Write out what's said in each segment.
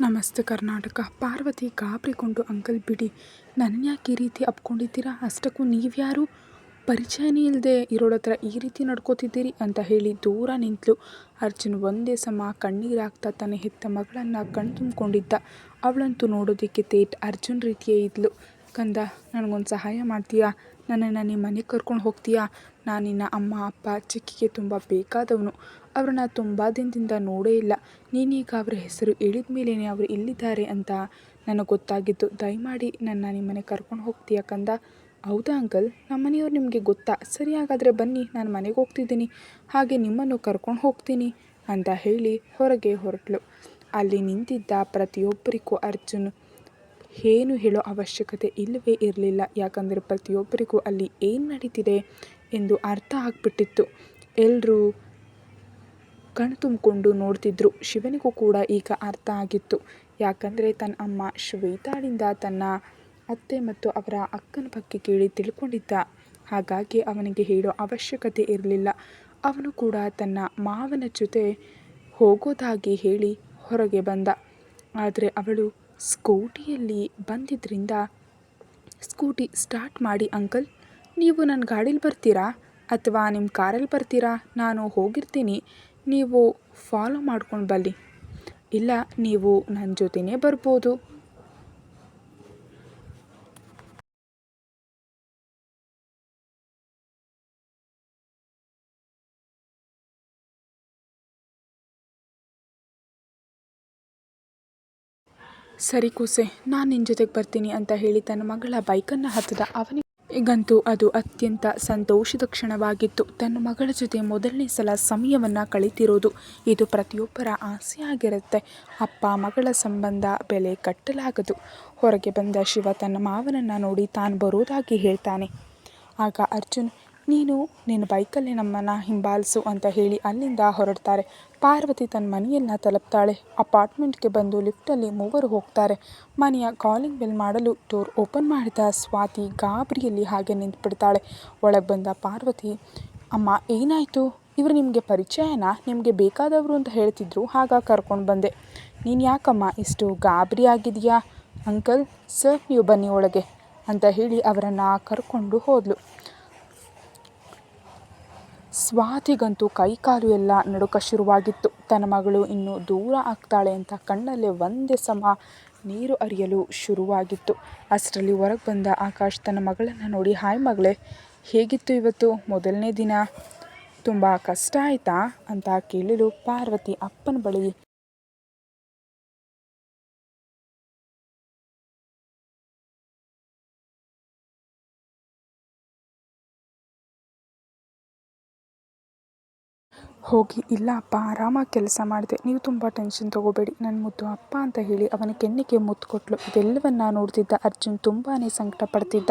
ನಮಸ್ತೆ ಕರ್ನಾಟಕ. ಪಾರ್ವತಿ ಗಾಬರಿಗೊಂಡು ಅಂಕಲ್ ಬಿಡಿ. ನನ್ನನ್ಯಾಕೆ ಈ ರೀತಿ ಅಪ್ಕೊಂಡಿದ್ದೀರಾ? ಅಷ್ಟಕ್ಕೂ ನೀವ್ಯಾರು? ಪರಿಚಯನೇ ಇಲ್ಲದೆ ಇರೋಳತ್ರ ಈ ರೀತಿ ನಡ್ಕೋತಿದ್ದೀರಿ ಅಂತ ಹೇಳಿ ದೂರ ನಿಂತಲು. ಅರ್ಜುನ್ ಒಂದೇ ಸಮ ಕಣ್ಣೀರಾಗ್ತಾ ತನ್ನ ಹೆತ್ತ ಮಗಳನ್ನು ಕಣ್ ತುಂಬಿಕೊಂಡಿದ್ದ. ಅವಳಂತೂ ನೋಡೋದಕ್ಕೆ ತೇಟ್ ಅರ್ಜುನ್ ರೀತಿಯೇ ಇದ್ಲು. ಕಂದ, ನನಗೊಂದು ಸಹಾಯ ಮಾಡ್ತೀಯಾ? ನನ್ನನ್ನು ನಿಮ್ಮ ಮನೆಗೆ ಕರ್ಕೊಂಡು ಹೋಗ್ತೀಯಾ? ನಾನು ನಿನ್ನ ಅಮ್ಮ, ಅಪ್ಪ ಚಿಕ್ಕಿಗೆ ತುಂಬ ಬೇಕಾದವನು. ಅವ್ರನ್ನ ತುಂಬ ದಿನದಿಂದ ನೋಡೇ ಇಲ್ಲ. ನೀನೀಗ ಅವರ ಹೆಸರು ಹೇಳಿದ ಮೇಲೇ ಅವರು ಎಲ್ಲಿದ್ದಾರೆ ಅಂತ ನನಗೆ ಗೊತ್ತಾಗಿದ್ದು ದಯಮಾಡಿ ನನ್ನ ನಿಮ್ಮನೆ ಕರ್ಕೊಂಡು ಹೋಗ್ತೀಯಾ ಕಂದ? ಹೌದಾ ಅಂಕಲ್? ನಮ್ಮ ಮನೆಯವ್ರು ನಿಮಗೆ ಗೊತ್ತಾ? ಸರಿ ಹಾಗಾದರೆ ಬನ್ನಿ, ನಾನು ಮನೆಗೆ ಹೋಗ್ತಿದ್ದೀನಿ. ಹಾಗೆ ನಿಮ್ಮನ್ನು ಕರ್ಕೊಂಡು ಹೋಗ್ತೀನಿ ಅಂತ ಹೇಳಿ ಹೊರಗೆ ಹೊರಟಳು ಅಲ್ಲಿ ನಿಂತಿದ್ದ ಪ್ರತಿಯೊಬ್ಬರಿಗೂ ಅರ್ಜುನ್ ಏನು ಹೇಳೋ ಅವಶ್ಯಕತೆ ಇಲ್ಲವೇ ಇರಲಿಲ್ಲ. ಯಾಕಂದರೆ ಪ್ರತಿಯೊಬ್ಬರಿಗೂ ಅಲ್ಲಿ ಏನು ನಡೀತಿದೆ ಎಂದು ಅರ್ಥ ಆಗಿಬಿಟ್ಟಿತ್ತು. ಎಲ್ಲರೂ ಕಣ್ ತುಂಬಿಕೊಂಡು ನೋಡ್ತಿದ್ರು. ಶಿವನಿಗೂ ಕೂಡ ಈಗ ಅರ್ಥ ಆಗಿತ್ತು. ಯಾಕಂದರೆ ತನ್ನ ಅಮ್ಮ ಶ್ವೇತಾಳಿಂದ ತನ್ನ ಅತ್ತೆ ಮತ್ತು ಅವರ ಅಕ್ಕನ ಬಗ್ಗೆ ಕೇಳಿ ತಿಳ್ಕೊಂಡಿದ್ದ. ಹಾಗಾಗಿ ಅವನಿಗೆ ಹೇಳೋ ಅವಶ್ಯಕತೆ ಇರಲಿಲ್ಲ. ಅವನು ಕೂಡ ತನ್ನ ಮಾವನ ಜೊತೆ ಹೋಗೋದಾಗಿ ಹೇಳಿ ಹೊರಗೆ ಬಂದ. ಆದರೆ ಅವಳು ಸ್ಕೂಟಿಯಲ್ಲಿ ಬಂದಿದ್ದರಿಂದ ಸ್ಕೂಟಿ ಸ್ಟಾರ್ಟ್ ಮಾಡಿ, ಅಂಕಲ್, ನೀವು ನನ್ನ ಗಾಡೀಲಿ ಬರ್ತೀರಾ? ಅಥವಾ ನಿಮ್ಮ ಕಾರಲ್ಲಿ ಬರ್ತೀರಾ? ನಾನು ಹೋಗಿರ್ತೀನಿ. ನೀವು ಫಾಲೋ ಮಾಡ್ಕೊಂಡು ಬನ್ನಿ. ಇಲ್ಲ, ನೀವು ನನ್ನ ಜೊತೆಯೇ ಬರ್ಬೋದು. ಸರಿ ಕೂಸೆ, ನಾನು ನಿನ್ನ ಜೊತೆಗೆ ಬರ್ತೀನಿ ಅಂತ ಹೇಳಿ ತನ್ನ ಮಗಳ ಬೈಕನ್ನು ಹತ್ತಿದ. ಅವನಿಗೆ ಈಗಂತೂ ಅದು ಅತ್ಯಂತ ಸಂತೋಷದ ಕ್ಷಣವಾಗಿತ್ತು. ತನ್ನ ಮಗಳ ಜೊತೆ ಮೊದಲನೇ ಸಲ ಸಮಯವನ್ನು ಕಳೀತಿರೋದು ಇದು ಪ್ರತಿಯೊಬ್ಬರ ಆಸೆಯಾಗಿರುತ್ತೆ ಅಪ್ಪ, ಮಗಳ ಸಂಬಂಧ ಬೆಲೆ ಕಟ್ಟಲಾಗದು. ಹೊರಗೆ ಬಂದ ಶಿವ ತನ್ನ ಮಾವನನ್ನು ನೋಡಿ ತಾನು ಬರೋದಾಗಿ ಹೇಳ್ತಾನೆ. ಆಗ ಅರ್ಜುನ್, ನೀನು ನಿನ್ನ ಬೈಕಲ್ಲಿ ನಮ್ಮನ್ನು ಹಿಂಬಾಲಿಸು ಅಂತ ಹೇಳಿ ಅಲ್ಲಿಂದ ಹೊರಡ್ತಾರೆ. ಪಾರ್ವತಿ ತನ್ನ ಮನೆಯನ್ನು ತಲುಪ್ತಾಳೆ. ಅಪಾರ್ಟ್ಮೆಂಟ್ಗೆ ಬಂದು ಲಿಫ್ಟಲ್ಲಿ ಮೂವರು ಹೋಗ್ತಾರೆ. ಮನೆಯ ಕಾಲಿಂಗ್ ಬೆಲ್ ಮಾಡಲು ಡೋರ್ ಓಪನ್ ಮಾಡಿದ ಸ್ವಾತಿ ಗಾಬರಿಯಲ್ಲಿ ಹಾಗೆ ನಿಂತುಬಿಡ್ತಾಳೆ. ಒಳಗೆ ಬಂದ ಪಾರ್ವತಿ, ಅಮ್ಮ, ಏನಾಯಿತು? ಇವರು ನಿಮಗೆ ಪರಿಚಯನ? ನಿಮಗೆ ಬೇಕಾದವರು ಅಂತ ಹೇಳ್ತಿದ್ರು, ಹಾಗ ಕರ್ಕೊಂಡು ಬಂದೆ. ನೀನು ಯಾಕಮ್ಮ ಇಷ್ಟು ಗಾಬರಿ ಆಗಿದೆಯಾ? ಅಂಕಲ್, ಸರ್, ನೀವು ಬನ್ನಿ ಒಳಗೆ ಅಂತ ಹೇಳಿ ಅವರನ್ನು ಕರ್ಕೊಂಡು ಹೋದಳು ಸ್ವಾತಿಗಂತೂ ಕೈಕಾಲು ಎಲ್ಲ ನಡುಕ ಶುರುವಾಗಿತ್ತು. ತನ್ನ ಮಗಳು ಇನ್ನೂ ದೂರ ಆಗ್ತಾಳೆ ಅಂತ ಕಣ್ಣಲ್ಲೇ ಒಂದೇ ಸಮ ನೀರು ಹರಿಯಲು ಶುರುವಾಗಿತ್ತು. ಅಷ್ಟರಲ್ಲಿ ಹೊರಗೆ ಬಂದ ಆಕಾಶ್ ತನ್ನ ಮಗಳನ್ನು ನೋಡಿ, ಹಾಯ್ ಮಗಳೇ, ಹೇಗಿತ್ತು ಇವತ್ತು? ಮೊದಲನೇ ದಿನ? ತುಂಬ ಕಷ್ಟ ಆಯಿತಾ? ಅಂತ ಕೇಳಲು ಪಾರ್ವತಿ ಅಪ್ಪನ ಬಳಿ ಹೋಗಿ, ಇಲ್ಲ ಅಪ್ಪ, ಆರಾಮಾಗಿ ಕೆಲಸ ಮಾಡಿದೆ. ನೀವು ತುಂಬ ಟೆನ್ಷನ್ ತೊಗೋಬೇಡಿ. ನನ್ನ ಮುದ್ದು ಅಪ್ಪ ಅಂತ ಹೇಳಿ ಅವನ ಕೆನ್ನಿಗೆ ಮುತ್ತು ಕೊಟ್ಟಳು ಇದೆಲ್ಲವನ್ನ ನೋಡ್ತಿದ್ದ ಅರ್ಜುನ್ ತುಂಬಾ ಸಂಕಟ ಪಡ್ತಿದ್ದ.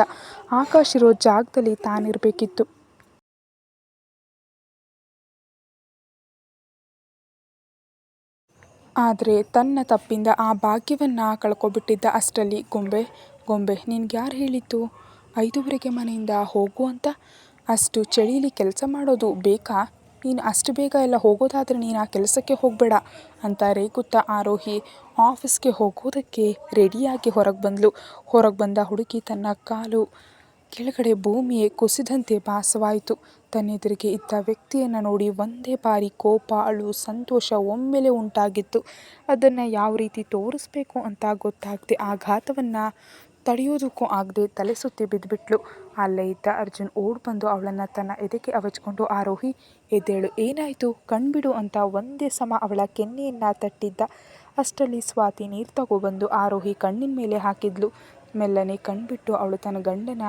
ಆಕಾಶ್ ಇರೋ ಜಾಗದಲ್ಲಿ ತಾನಿರಬೇಕಿತ್ತು. ಆದರೆ ತನ್ನ ತಪ್ಪಿಂದ ಆ ಭಾಗ್ಯವನ್ನು ಕಳ್ಕೊಬಿಟ್ಟಿದ್ದ ಅಷ್ಟರಲ್ಲಿ, ಗೊಂಬೆ ಗೊಂಬೆ, ನಿನ್ಗೆ ಯಾರು ಹೇಳಿತ್ತು ಐದುವರೆಗೆ ಮನೆಯಿಂದ ಹೋಗು ಅಂತ. ಅಷ್ಟು ಚಳಿಲಿ ಕೆಲಸ ಮಾಡೋದು ಬೇಕಾ? ನೀನು ಅಷ್ಟು ಬೇಗ ಎಲ್ಲ ಹೋಗೋದಾದರೆ ನೀನು ಆ ಕೆಲಸಕ್ಕೆ ಹೋಗಬೇಡ ಅಂತ ರೇಗುತ್ತಾ ಆರೋಹಿ ಆಫೀಸ್ಗೆ ಹೋಗೋದಕ್ಕೆ ರೆಡಿಯಾಗಿ ಹೊರಗೆ ಬಂದಳು ಹೊರಗೆ ಬಂದ ಹುಡುಗಿ ತನ್ನ ಕಾಲು ಕೆಳಗಡೆ ಭೂಮಿಯೇ ಕುಸಿದಂತೆ ಭಾಸವಾಯಿತು. ತನ್ನೆದುರಿಗೆ ಇದ್ದ ವ್ಯಕ್ತಿಯನ್ನು ನೋಡಿ ಒಂದೇ ಬಾರಿ ಕೋಪ, ಅಳು, ಸಂತೋಷ ಒಮ್ಮೆಲೆ ಉಂಟಾಗಿತ್ತು. ಅದನ್ನು ಯಾವ ರೀತಿ ತೋರಿಸ್ಬೇಕು ಅಂತ ಗೊತ್ತಾಗದೆ ಆಘಾತವನ್ನು ತಡೆಯೋದಕ್ಕೂ ಆಗದೆ ತಲೆ ಸುತ್ತಿ ಬಿದ್ದುಬಿಟ್ಲು ಅಲ್ಲೇ ಇದ್ದ ಅರ್ಜುನ್ ಓಡ್ ಬಂದು ಅವಳನ್ನು ತನ್ನ ಎದೆಗೆ ಅವಚ್ಕೊಂಡು, ಆರೋಹಿ, ಎದ್ದೇಳು. ಏನಾಯಿತು? ಕಣ್ಬಿಡು ಅಂತ ಒಂದೇ ಸಮ ಅವಳ ಕೆನ್ನೆಯನ್ನು ತಟ್ಟಿದ್ದ. ಅಷ್ಟರಲ್ಲಿ ಸ್ವಾತಿ ನೀರು ತಗೊಬಂದು ಆರೋಹಿ ಕಣ್ಣಿನ ಮೇಲೆ ಹಾಕಿದ್ಲು. ಮೆಲ್ಲನೆ ಕಣ್ಬಿಟ್ಟು ಅವಳು ತನ್ನ ಗಂಡನ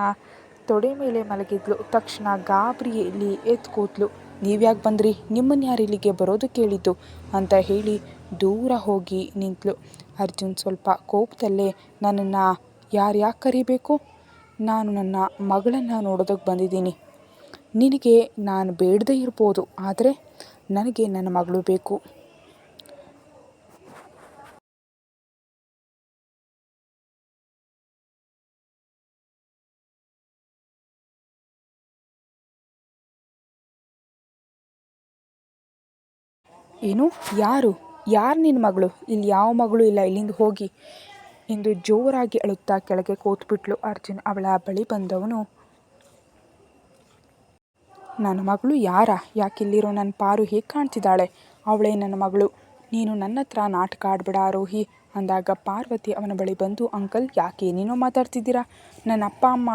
ತೊಡೆ ಮೇಲೆ ಮಲಗಿದ್ಲು. ತಕ್ಷಣ ಗಾಬರಿಯಲ್ಲಿ ಎದ್ದು ಕೂತ್ಲು ನೀವ್ಯಾಕೆ ಬಂದ್ರಿ? ನಿಮ್ಮನ್ನು ಯಾರು ಇಲ್ಲಿಗೆ ಬರೋದು ಕೇಳಿದ್ದು? ಅಂತ ಹೇಳಿ ದೂರ ಹೋಗಿ ನಿಂತಳು ಅರ್ಜುನ್ ಸ್ವಲ್ಪ ಕೋಪದಲ್ಲೇ, ನನ್ನನ್ನು ಯಾರು ಯಾಕೆ ಕರಿಬೇಕು? ನಾನು ನನ್ನ ಮಗಳನ್ನು ನೋಡೋದಕ್ಕೆ ಬಂದಿದ್ದೀನಿ. ನಿನಗೆ ನಾನು ಬೇಡದೇ ಇರ್ಬೋದು, ಆದರೆ ನನಗೆ ನನ್ನ ಮಗಳು ಬೇಕು. ಏನು? ಯಾರು? ಯಾರು ನಿನ್ನ ಮಗಳು? ಇಲ್ಲಿ ಯಾವ ಮಗಳು ಇಲ್ಲ? ಇಲ್ಲಿಂದ ಹೋಗಿ. ಎಂದು ಜೋರಾಗಿ ಅಳುತ್ತಾ ಕೆಳಗೆ ಕೂತ್ಬಿಟ್ಲು ಅರ್ಜುನ್. ಅವಳ ಬಳಿ ಬಂದವನು, ನನ್ನ ಮಗಳು ಯಾರ? ಯಾಕಿಲ್ಲಿರೋ ನನ್ನ ಪಾರು ಹೇಗೆ ಕಾಣ್ತಿದ್ದಾಳೆ? ಅವಳೇ ನನ್ನ ಮಗಳು. ನೀನು ನನ್ನ ಹತ್ರ ನಾಟಕ ಆಡ್ಬೇಡ ಆರೋಹಿ ಅಂದಾಗ ಪಾರ್ವತಿ ಅವನ ಬಳಿ ಬಂದು, ಅಂಕಲ್, ಯಾಕೆ ಏನೇನೋ ಮಾತಾಡ್ತಿದ್ದೀರಾ? ನನ್ನ ಅಪ್ಪ, ಅಮ್ಮ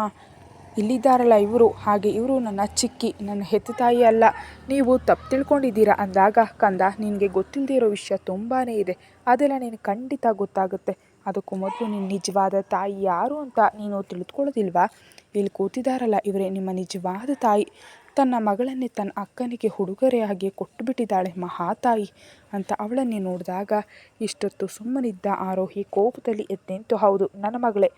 ಇಲ್ಲಿದ್ದಾರಲ್ಲ ಇವರು. ಹಾಗೆ ಇವರು ನನ್ನ ಚಿಕ್ಕಿ, ನನ್ನ ಹೆತ್ತ ತಾಯಿ ಅಲ್ಲ. ನೀವು ತಪ್ಪು ತಿಳ್ಕೊಂಡಿದ್ದೀರಾ? ಅಂದಾಗ, ಕಂದ, ನಿನಗೆ ಗೊತ್ತಿಲ್ಲದೆ ಇರೋ ವಿಷಯ ತುಂಬಾ ಇದೆ. ಅದೆಲ್ಲ ನೀನು ಖಂಡಿತ ಗೊತ್ತಾಗುತ್ತೆ. ಅದಕ್ಕೂ ಮೊದಲು ನಿನ್ನ ನಿಜವಾದ ತಾಯಿ ಯಾರು ಅಂತ ನೀನು ತಿಳಿದುಕೊಳ್ಳೋದಿಲ್ವಾ ಇಲ್ಲಿ ಕೂತಿದ್ದಾರಲ್ಲ ಇವರೇ, ನಿಮ್ಮ ನಿಜವಾದ ತಾಯಿ. ತನ್ನ ಮಗಳನ್ನೇ ತನ್ನ ಅಕ್ಕನಿಗೆ ಉಡುಗೊರೆಯಾಗಿ ಕೊಟ್ಟುಬಿಟ್ಟಿದ್ದಾಳೆ ಮಹಾತಾಯಿ ಅಂತ ಅವಳನ್ನೇ ನೋಡಿದಾಗ ಇಷ್ಟೊತ್ತು ಸುಮ್ಮನಿದ್ದ ಆರೋಹಿ ಕೋಪದಲ್ಲಿ ಎದ್ದೆಂತು ಹೌದು, ನನ್ನ ಮಗಳೇ.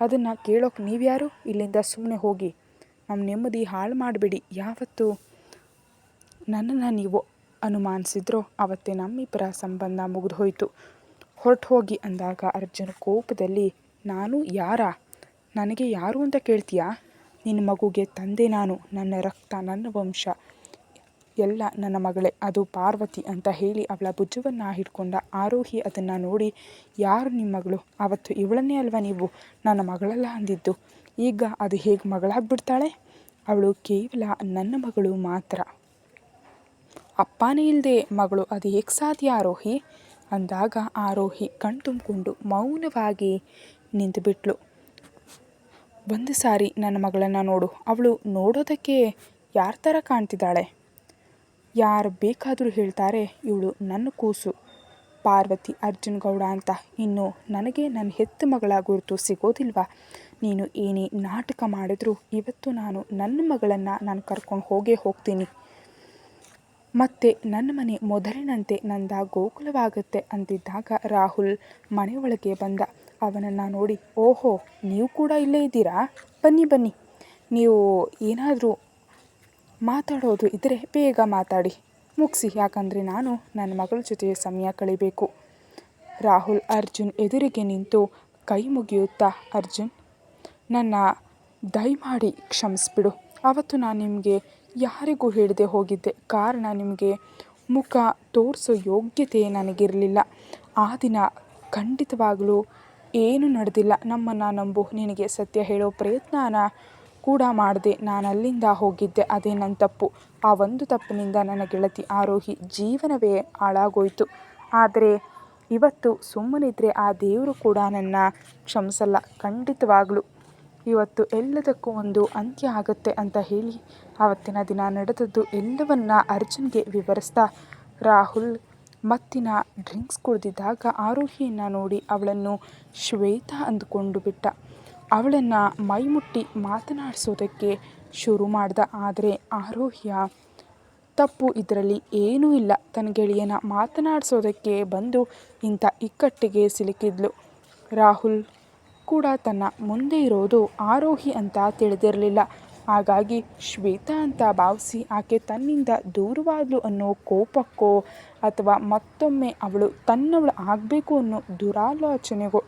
ಅದನ್ನು ಕೇಳೋಕೆ ನೀವ್ಯಾರು? ಇಲ್ಲಿಂದ ಸುಮ್ಮನೆ ಹೋಗಿ. ನಮ್ಮ ನೆಮ್ಮದಿ ಹಾಳು ಮಾಡಬೇಡಿ. ಯಾವತ್ತು ನನ್ನನ್ನು ನೀವು ಅನುಮಾನಿಸಿದ್ರೋ ಅವತ್ತೇ ನಮ್ಮಿಬ್ಬರ ಸಂಬಂಧ ಮುಗಿದು ಹೋಯಿತು ಹೊರಟು ಹೋಗಿ ಅಂದಾಗ ಅರ್ಜುನ ಕೋಪದಲ್ಲಿ, ನಾನು ಯಾರ? ನನಗೆ ಯಾರು ಅಂತ ಕೇಳ್ತೀಯಾ? ನಿನ್ನ ಮಗುಗೆ ತಂದೆ ನಾನು, ನನ್ನ ರಕ್ತ, ನನ್ನ ವಂಶ, ಎಲ್ಲ ನನ್ನ ಮಗಳೇ, ಅದು ಪಾರ್ವತಿ ಅಂತ ಹೇಳಿ ಅವಳ ಭುಜವನ್ನು ಹಿಡ್ಕೊಂಡ ಆರೋಹಿ ಅದನ್ನು ನೋಡಿ, ಯಾರು ನಿಮ್ಮ ಮಗಳು? ಆವತ್ತು ಇವಳನ್ನೇ ಅಲ್ವಾ ನೀವು? ನನ್ನ ಮಗಳಲ್ಲ ಅಂದಿದ್ದು. ಈಗ ಅದು ಹೇಗೆ ಮಗಳಾಗ್ಬಿಡ್ತಾಳೆ? ಅವಳು ಕೇವಲ ನನ್ನ ಮಗಳು ಮಾತ್ರ. ಅಪ್ಪನೇ ಇಲ್ಲದೆ ಮಗಳು, ಅದು ಹೇಗೆ ಸಾಧ್ಯ ಆರೋಹಿ? ಅಂದಾಗ ಆರೋಹಿ ಕಣ್ತುಂಬಿಕೊಂಡು ಮೌನವಾಗಿ ನಿಂತುಬಿಟ್ಲು. ಒಂದು ಸಾರಿ ನನ್ನ ಮಗಳನ್ನು ನೋಡು. ಅವಳು ನೋಡೋದಕ್ಕೆ ಯಾರ ಥರ ಕಾಣ್ತಿದ್ದಾಳೆ? ಯಾರು ಬೇಕಾದರೂ ಹೇಳ್ತಾರೆ ಇವಳು ನನ್ನ ಕೂಸು. ಪಾರ್ವತಿ, ಅರ್ಜುನ್ ಗೌಡ ಅಂತ. ಇನ್ನು ನನಗೆ ನನ್ನ ಹೆತ್ತು ಮಗಳ ಗುರುತು ಸಿಗೋದಿಲ್ವಾ? ನೀನು ಏನೇ ನಾಟಕ ಮಾಡಿದ್ರು ಇವತ್ತು ನಾನು ನನ್ನ ಮಗಳನ್ನು ನಾನು ಕರ್ಕೊಂಡು ಹೋಗೇ ಹೋಗ್ತೀನಿ. ಮತ್ತೆ ನನ್ನ ಮನೆ ಮೊದಲಿನಂತೆ ನಂದ ಗೋಕುಲವಾಗುತ್ತೆ ಅಂತಿದ್ದಾಗ ರಾಹುಲ್ ಮನೆ ಒಳಗೆ ಬಂದ. ಅವನನ್ನು ನೋಡಿ, ಓಹೋ, ನೀವು ಕೂಡ ಇಲ್ಲೇ ಇದ್ದೀರಾ? ಬನ್ನಿ ಬನ್ನಿ. ನೀವು ಏನಾದರೂ ಮಾತಾಡೋದು ಇದ್ದರೆ ಬೇಗ ಮಾತಾಡಿ. ಮುಗಿಸಿ, ಯಾಕಂದರೆ ನಾನು ನನ್ನ ಮಗಳ ಜೊತೆ ಸಮಯ ಕಳಿಬೇಕು. ರಾಹುಲ್ ಅರ್ಜುನ್ ಎದುರಿಗೆ ನಿಂತು ಕೈ ಮುಗಿಯುತ್ತಾ, ಅರ್ಜುನ್, ನನ್ನ ದಯಮಾಡಿ ಕ್ಷಮಿಸ್ಬಿಡು. ಆವತ್ತು ನಾನು ನಿಮಗೆ ಯಾರಿಗೂ ಹೇಳದೆ ಹೋಗಿದ್ದೆ. ಕಾರಣ ನಿಮಗೆ ಮುಖ ತೋರಿಸೋ ಯೋಗ್ಯತೆ ನನಗಿರಲಿಲ್ಲ. ಆ ದಿನ ಖಂಡಿತವಾಗಲೂ ಏನೂ ನಡೆದಿಲ್ಲ. ನಮ್ಮನ್ನು ನಂಬು, ನಿನಗೆ ಸತ್ಯ ಹೇಳೋ ಪ್ರಯತ್ನನ ಕೂಡ ಮಾಡಿದೆ. ನಾನು ಅಲ್ಲಿಂದ ಹೋಗಿದ್ದೆ. ಅದೇ ನನ್ನ ತಪ್ಪು. ಆ ಒಂದು ತಪ್ಪಿನಿಂದ ನನ್ನ ಗೆಳತಿ ಆರೋಹಿ ಜೀವನವೇ ಹಾಳಾಗೋಯಿತು. ಆದರೆ ಇವತ್ತು ಸುಮ್ಮನಿದ್ರೆ ಆ ದೇವರು ಕೂಡ ನನ್ನ ಕ್ಷಮಿಸಲ್ಲ. ಖಂಡಿತವಾಗ್ಲೂ. ಇವತ್ತು ಎಲ್ಲದಕ್ಕೂ ಒಂದು ಅಂತ್ಯ ಆಗುತ್ತೆ ಅಂತ ಹೇಳಿ ಆವತ್ತಿನ ದಿನ ನಡೆದದ್ದು ಎಲ್ಲವನ್ನ ಅರ್ಜುನ್ಗೆ ವಿವರಿಸ್ತಾ ರಾಹುಲ್ ಮತ್ತಿನ ಡ್ರಿಂಕ್ಸ್ ಕುಡಿದಿದ್ದಾಗ ಆರೋಹಿಯನ್ನು ನೋಡಿ ಅವಳನ್ನು ಶ್ವೇತಾ ಅಂದುಕೊಂಡು ಬಿಟ್ಟ. ಅವಳನ್ನು ಮೈಮುಟ್ಟಿ ಮಾತನಾಡಿಸೋದಕ್ಕೆ ಶುರು ಮಾಡ್ದ. ಆದರೆ ಆರೋಹ್ಯ ತಪ್ಪು ಇದರಲ್ಲಿ ಏನೂ ಇಲ್ಲ. ತನ್ನ ಗೆಳೆಯನ ಮಾತನಾಡಿಸೋದಕ್ಕೆ ಬಂದು ಇಂಥ ಇಕ್ಕಟ್ಟಿಗೆ ಸಿಲುಕಿದ್ಲು. ರಾಹುಲ್ ಕೂಡ ತನ್ನ ಮುಂದೆ ಇರೋದು ಆರೋಹಿ ಅಂತ ತಿಳಿದಿರಲಿಲ್ಲ. ಹಾಗಾಗಿ ಶ್ವೇತಾ ಅಂತ ಭಾವಿಸಿ ಆಕೆ ತನ್ನಿಂದ ದೂರವಾದ್ಲು ಅನ್ನೋ ಕೋಪಕ್ಕೋ ಅಥವಾ ಮತ್ತೊಮ್ಮೆ ಅವಳು ತನ್ನವಳು ಆಗಬೇಕು ಅನ್ನೋ ದುರಾಲೋಚನೆಗೋ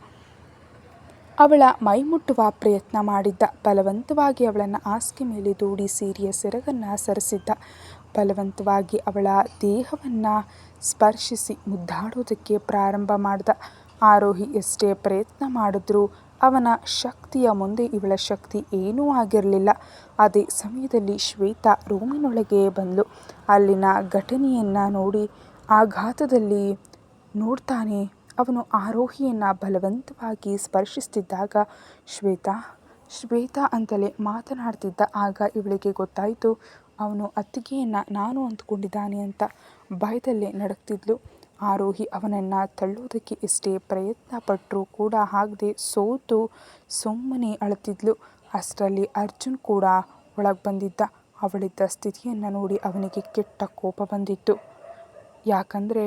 ಅವಳ ಮೈಮುಟ್ಟುವ ಪ್ರಯತ್ನ ಮಾಡಿದ್ದ. ಬಲವಂತವಾಗಿ ಅವಳನ್ನು ಹಾಸಿಗೆ ಮೇಲೆ ದೂಡಿ ಸೀರೆಯ ಸೆರಗನ್ನು ಸರಿಸಿದ್ದ. ಬಲವಂತವಾಗಿ ಅವಳ ದೇಹವನ್ನು ಸ್ಪರ್ಶಿಸಿ ಮುದ್ದಾಡೋದಕ್ಕೆ ಪ್ರಾರಂಭ ಮಾಡಿದ. ಆರೋಹಿ ಎಷ್ಟೇ ಪ್ರಯತ್ನ ಮಾಡಿದ್ರೂ ಅವನ ಶಕ್ತಿಯ ಮುಂದೆ ಇವಳ ಶಕ್ತಿ ಏನೂ ಆಗಿರಲಿಲ್ಲ. ಅದೇ ಸಮಯದಲ್ಲಿ ಶ್ವೇತಾ ರೂಮಿನೊಳಗೆ ಬಂದಳು ಅಲ್ಲಿನ ಘಟನೆಯನ್ನು ನೋಡಿ ಆಘಾತದಲ್ಲಿ ನೋಡ್ತಾನೆ ಅವನು ಆರೋಹಿಯನ್ನು ಬಲವಂತವಾಗಿ ಸ್ಪರ್ಶಿಸ್ತಿದ್ದಾಗ ಶ್ವೇತಾ ಶ್ವೇತಾ ಅಂತಲೇ ಮಾತನಾಡ್ತಿದ್ದ ಆಗ ಇವಳಿಗೆ ಗೊತ್ತಾಯಿತು, ಅವನು ಅತ್ತಿಗೆಯನ್ನು ನಾನು ಅಂದ್ಕೊಂಡಿದ್ದಾನೆ ಅಂತ ಭಯದಲ್ಲೇ ನಡುಕ್ತಿದ್ಲು ಆರೋಹಿ ಅವನನ್ನು ತಳ್ಳೋದಕ್ಕೆ ಎಷ್ಟೇ ಪ್ರಯತ್ನ ಪಟ್ಟರೂ ಕೂಡ ಆಗದೆ ಸೋತು ಸುಮ್ಮನೆ ಅಳುತ್ತಿದ್ಲು. ಅಷ್ಟರಲ್ಲಿ ಅರ್ಜುನ್ ಕೂಡ ಒಳಗೆ ಬಂದಿದ್ದ. ಅವಳಿದ್ದ ಸ್ಥಿತಿಯನ್ನು ನೋಡಿ ಅವನಿಗೆ ಕೆಟ್ಟ ಕೋಪ ಬಂದಿತ್ತು. ಯಾಕಂದರೆ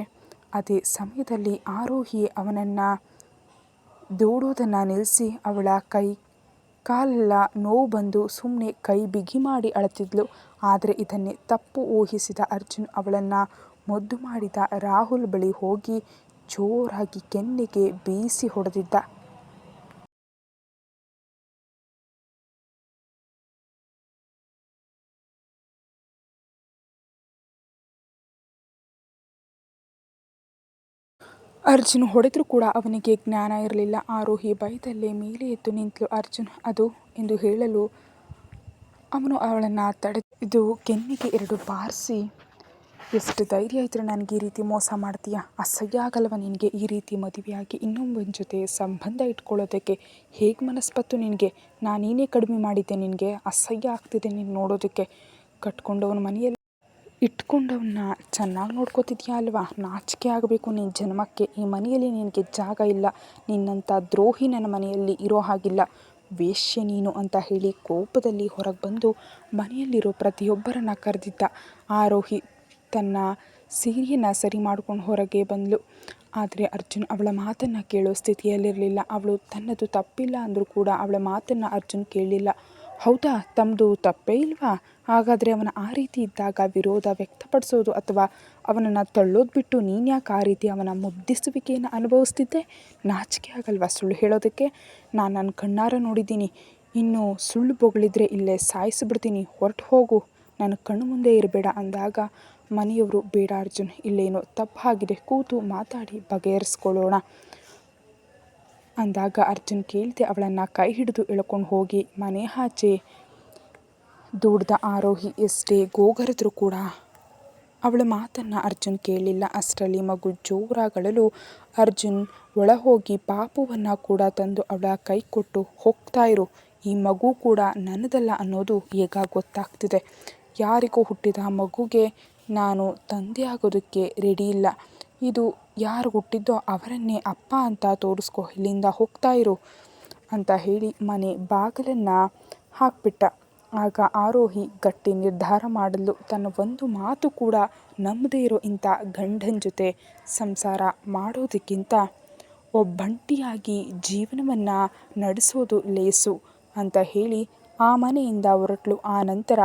ಅದೇ ಸಮಯದಲ್ಲಿ ಆರೋಹಿ ಅವನನ್ನು ದೂಡೋದನ್ನು ನಿಲ್ಲಿಸಿ ಅವಳ ಕೈ ಕಾಲೆಲ್ಲ ನೋವು ಬಂದು ಸುಮ್ಮನೆ ಕೈ ಬಿಗಿ ಮಾಡಿ ಅಳುತ್ತಿದ್ಲು. ಆದರೆ ಇದನ್ನೇ ತಪ್ಪು ಊಹಿಸಿದ ಅರ್ಜುನ್ ಅವಳನ್ನು ಮುದ್ದು ಮಾಡಿದ ರಾಹುಲ್ ಬಳಿ ಹೋಗಿ ಜೋರಾಗಿ ಕೆನ್ನೆಗೆ ಬೀಸಿ ಹೊಡೆದಿದ್ದ. ಅರ್ಜುನ್ ಹೊಡೆದರೂ ಕೂಡ ಅವನಿಗೆ ಜ್ಞಾನ ಇರಲಿಲ್ಲ. ಆರೋಹಿ ಭಯದಲ್ಲೇ ಮೇಲೆ ಎದ್ದು ನಿಂತಳು ಅರ್ಜುನ್, ಅದು ಎಂದು ಹೇಳಲು ಅವನು ಅವಳನ್ನು ತಡೆದು ಕೆನ್ನೆಗೆ ಎರಡು ಬಾರಿಸಿ ಎಷ್ಟು ಧೈರ್ಯ ಇದ್ದರೆ ನನಗೆ ಈ ರೀತಿ ಮೋಸ ಮಾಡ್ತೀಯ? ಅಸಹ್ಯ ಆಗಲ್ವ ನಿನಗೆ ಈ ರೀತಿ ಮದುವೆಯಾಗಿ? ಇನ್ನೊಬ್ಬನ ಜೊತೆ ಸಂಬಂಧ ಇಟ್ಕೊಳ್ಳೋದಕ್ಕೆ ಹೇಗೆ ಮನಸ್ಪತ್ತು ನಿನಗೆ? ನಾನೇನೇ ಕಡಿಮೆ ಮಾಡಿದ್ದೆ ನಿನಗೆ? ಅಸಹ್ಯ ಆಗ್ತಿದೆ ನೀನು ನೋಡೋದಕ್ಕೆ. ಕಟ್ಕೊಂಡವನ ಮನೆಯಲ್ಲಿ ಇಟ್ಕೊಂಡವನ್ನ ಚೆನ್ನಾಗಿ ನೋಡ್ಕೋತಿದ್ಯಾ ಅಲ್ವಾ? ನಾಚಿಕೆ ಆಗಬೇಕು ನಿನ್ನ ಜನ್ಮಕ್ಕೆ. ಈ ಮನೆಯಲ್ಲಿ ನಿನಗೆ ಜಾಗ ಇಲ್ಲ. ನಿನ್ನಂಥ ದ್ರೋಹಿ ನನ್ನ ಮನೆಯಲ್ಲಿ ಇರೋ ಹಾಗಿಲ್ಲ. ವೇಶ್ಯೆ ನೀನು ಅಂತ ಹೇಳಿ ಕೋಪದಲ್ಲಿ ಹೊರಗೆ ಬಂದು ಮನೆಯಲ್ಲಿರೋ ಪ್ರತಿಯೊಬ್ಬರನ್ನ ಕರೆದಿದ್ದ ಆರೋಹಿ ತನ್ನ ಸೀರೆಯನ್ನು ಸರಿ ಮಾಡಿಕೊಂಡು ಹೊರಗೆ ಬಂದಳು ಆದರೆ ಅರ್ಜುನ್ ಅವಳ ಮಾತನ್ನು ಕೇಳೋ ಸ್ಥಿತಿಯಲ್ಲಿರಲಿಲ್ಲ. ಅವಳು ತನ್ನದು ತಪ್ಪಿಲ್ಲ ಅಂದರೂ ಕೂಡ ಅವಳ ಮಾತನ್ನು ಅರ್ಜುನ್ ಕೇಳಲಿಲ್ಲ. ಹೌದಾ ತಮ್ಮದು ತಪ್ಪೇ ಇಲ್ವಾ? ಹಾಗಾದರೆ ಅವನ ಆ ರೀತಿ ಇದ್ದಾಗ ವಿರೋಧ ವ್ಯಕ್ತಪಡಿಸೋದು ಅಥವಾ ಅವನನ್ನು ತಳ್ಳೋದು ಬಿಟ್ಟು ನೀನು ಯಾಕೆ ಆ ರೀತಿ ಅವನ ಮುದ್ದಿಸುವಿಕೆಯನ್ನು ಅನುಭವಿಸ್ತಿದ್ದೆ? ನಾಚಿಕೆ ಆಗಲ್ವ ಸುಳ್ಳು ಹೇಳೋದಕ್ಕೆ? ನಾನು ನನ್ನ ಕಣ್ಣಾರ ನೋಡಿದ್ದೀನಿ. ಇನ್ನು ಸುಳ್ಳು ಬೊಗಳಿದ್ರೆ ಇಲ್ಲೇ ಸಾಯಿಸಿಬಿಡ್ತೀನಿ. ಹೊರಟು ಹೋಗು. ನನ್ನ ಕಣ್ಣು ಮುಂದೆ ಇರಬೇಡ ಅಂದಾಗ ಮನೆಯವರು, ಬೇಡ ಅರ್ಜುನ್, ಇಲ್ಲೇನೋ ತಪ್ಪಾಗಿದೆ ಕೂತು ಮಾತಾಡಿ, ಬಗೆಹರಿಸ್ಕೊಳ್ಳೋಣ. ಅಂದಾಗ ಅರ್ಜುನ್ ಕೇಳಿದೆ ಅವಳನ್ನು ಕೈ ಹಿಡಿದು ಎಳ್ಕೊಂಡು ಹೋಗಿ, ಮನೆ ಆಚೆ ದೂಡ್ದ ಆರೋಹಿ ಎಷ್ಟೇ ಗೋಗರೆದ್ರೂ ಕೂಡ ಅವಳ ಮಾತನ್ನು ಅರ್ಜುನ್ ಕೇಳಿಲ್ಲ. ಅಷ್ಟರಲ್ಲಿ ಮಗು ಜೋರಾಗಳಲು ಅರ್ಜುನ್ ಒಳ ಹೋಗಿ ಪಾಪುವನ್ನು ಕೂಡ ತಂದು ಅವಳ ಕೈ ಕೊಟ್ಟು ಹೋಗ್ತಾ ಈ ಮಗು ಕೂಡ ನನ್ನದಲ್ಲ ಅನ್ನೋದು ಈಗ ಗೊತ್ತಾಗ್ತಿದೆ. ಯಾರಿಗೂ ಹುಟ್ಟಿದ ಮಗುಗೆ ನಾನು ತಂದೆ ಆಗೋದಕ್ಕೆ ರೆಡಿ ಇಲ್ಲ. ಇದು ಯಾರು ಹುಟ್ಟಿದ್ದೋ ಅವರನ್ನೇ ಅಪ್ಪ ಅಂತ ತೋರಿಸ್ಕೊ, ಇಲ್ಲಿಂದ ಹೋಗ್ತಾ ಇರು ಅಂತ ಹೇಳಿ ಮನೆ ಬಾಗಿಲನ್ನು ಹಾಕಿಬಿಟ್ಟ. ಆಗ ಆರೋಹಿ ಗಟ್ಟಿ ನಿರ್ಧಾರ ಮಾಡಲು ತನ್ನ ಒಂದು ಮಾತು ಕೂಡ ನಂಬದೇ ಇರೋ ಇಂಥ ಗಂಡನ ಜೊತೆ ಸಂಸಾರ ಮಾಡೋದಕ್ಕಿಂತ ಒಬ್ಬಂಟಿಯಾಗಿ ಜೀವನವನ್ನು ನಡೆಸೋದು ಲೇಸು ಅಂತ ಹೇಳಿ ಆ ಮನೆಯಿಂದ ಹೊರಟ್ಲು. ಆ ನಂತರ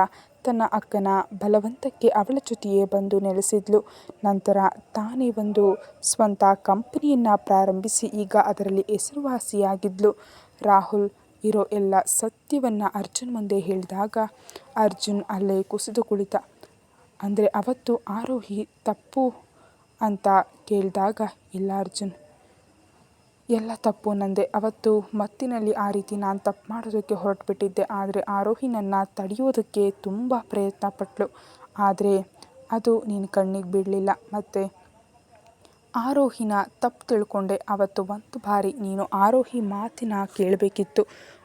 ತನ್ನ ಅಕ್ಕನ ಬಲವಂತಕ್ಕೆ ಅವಳ ಜೊತೆಯೇ ಬಂದು ನೆಲೆಸಿದ್ಲು. ನಂತರ ತಾನೇ ಒಂದು ಸ್ವಂತ ಕಂಪನಿಯನ್ನು ಪ್ರಾರಂಭಿಸಿ ಈಗ ಅದರಲ್ಲಿ ಹೆಸರುವಾಸಿಯಾಗಿದ್ಲು. ರಾಹುಲ್ ಇರೋ ಎಲ್ಲ ಸತ್ಯವನ್ನು ಅರ್ಜುನ್ ಮುಂದೆ ಹೇಳಿದಾಗ ಅರ್ಜುನ್ ಅಲ್ಲೇ ಕುಸಿದು ಕುಳಿತ. ಅಂದರೆ ಅವತ್ತು ಆರೋಹಿ ತಪ್ಪು ಅಂತ ಕೇಳಿದಾಗ, ಇಲ್ಲ ಅರ್ಜುನ್ ಎಲ್ಲ ತಪ್ಪು ನಂದೆ. ಅವತ್ತು ಮತ್ತಿನಲ್ಲಿ ಆ ರೀತಿ ನಾನು ತಪ್ಪು ಮಾಡೋದಕ್ಕೆ ಹೊರಟುಬಿಟ್ಟಿದ್ದೆ. ಆದರೆ ಆರೋಹಿ ನನ್ನ ತಡೆಯೋದಕ್ಕೆ ತುಂಬ ಪ್ರಯತ್ನ ಪಟ್ಟಳು ಆದರೆ ಅದು ನೀನು ಕಣ್ಣಿಗೆ ಬೀಳಲಿಲ್ಲ ಮತ್ತು ಆರೋಹಿನ ತಪ್ಪು ತಿಳ್ಕೊಂಡೆ. ಅವತ್ತು ಒಂದು ಬಾರಿ ನೀನು ಆರೋಹಿ ಮಾತಿನ ಕೇಳಬೇಕಿತ್ತು.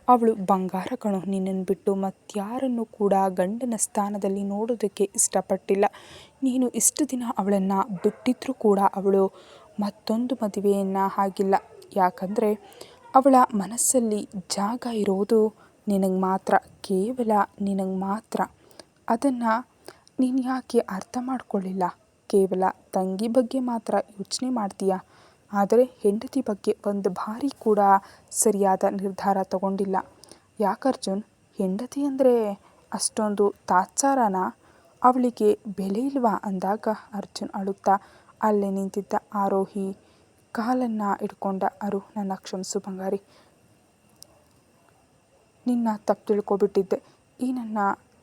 ಅವಳು, ಬಂಗಾರ ಕಣು ನಿನ್ನನ್ನು ಬಿಟ್ಟು ಮತ್ತಾರನ್ನು ಕೂಡ ಗಂಡನ ಸ್ಥಾನದಲ್ಲಿ ನೋಡೋದಕ್ಕೆ ಇಷ್ಟಪಟ್ಟಿಲ್ಲ. ನೀನು ಇಷ್ಟು ದಿನ ಅವಳನ್ನು ಬಿಟ್ಟಿದ್ರೂ ಕೂಡ ಅವಳು ಮತ್ತೊಂದು ಮದುವೆಯನ್ನು ಆಗಿಲ್ಲ. ಯಾಕಂದರೆ ಅವಳ ಮನಸ್ಸಲ್ಲಿ ಜಾಗ ಇರೋದು ನಿನಗೆ ಮಾತ್ರ, ಕೇವಲ ನಿನಗೆ ಮಾತ್ರ. ಅದನ್ನು ನೀನು ಯಾಕೆ ಅರ್ಥ ಮಾಡ್ಕೊಳ್ಳಿಲ್ಲ ಕೇವಲ ತಂಗಿ ಬಗ್ಗೆ ಮಾತ್ರ ಯೋಚನೆ ಮಾಡ್ತೀಯ? ಆದರೆ ಹೆಂಡತಿ ಬಗ್ಗೆ ಒಂದು ಬಾರಿ ಕೂಡ ಸರಿಯಾದ ನಿರ್ಧಾರ ತಗೊಂಡಿಲ್ಲ. ಯಾಕರ್ಜುನ್? ಹೆಂಡತಿ ಅಂದರೆ ಅಷ್ಟೊಂದು ತಾತ್ಸಾರನ? ಅವಳಿಗೆ ಬೆಲೆ ಇಲ್ವಾ ಅಂದಾಗ ಅರ್ಜುನ್ ಅಳುತ್ತಾ ಅಲ್ಲೇ ನಿಂತಿದ್ದ ಆರೋಹಿ ಕಾಲನ್ನು ಇಟ್ಕೊಂಡ ಅರು, ನನ್ನ ಕ್ಷಮಿಸು ಬಂಗಾರಿ. ನಿನ್ನ ತಪ್ಪು ತಿಳ್ಕೊಬಿಟ್ಟಿದ್ದೆ. ಈ ನನ್ನ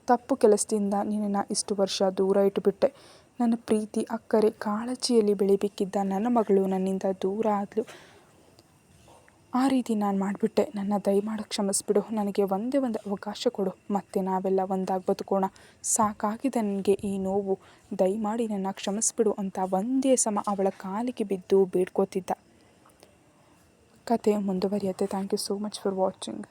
ತಪ್ಪು ಕೆಲಸದಿಂದ ನಿನ್ನನ್ನು ಇಷ್ಟು ವರ್ಷ ದೂರ ಇಟ್ಟುಬಿಟ್ಟೆ. ನನ್ನ ಪ್ರೀತಿ, ಅಕ್ಕರೆ, ಕಾಳಜಿಯಲ್ಲಿ ಬೆಳಿಬೇಕಿದ್ದ ನನ್ನ ಮಗಳು ನನ್ನಿಂದ ದೂರ ಆದಳು ಆ ರೀತಿ ನಾನು ಮಾಡಿಬಿಟ್ಟೆ. ನನ್ನ ದಯ ದಯಮಾಡಿ ಕ್ಷಮಿಸ್ಬಿಡು. ನನಗೆ ಒಂದೇ ಒಂದು ಅವಕಾಶ ಕೊಡು. ಮತ್ತೆ ನಾವೆಲ್ಲ ಒಂದಾಗಿ ಬದುಕೋಣ ಸಾಕಾಗಿದೆ ನನಗೆ ಈ ನೋವು. ದಯಮಾಡಿ ನನ್ನ ಕ್ಷಮಿಸ್ಬಿಡು ಅಂತ ಒಂದೇ ಸಮ ಅವಳ ಕಾಲಿಗೆ ಬಿದ್ದು ಬೇಡ್ಕೋತಿದ್ದ. ಕತೆ ಮುಂದುವರಿಯುತ್ತೆ. Thank you so much for watching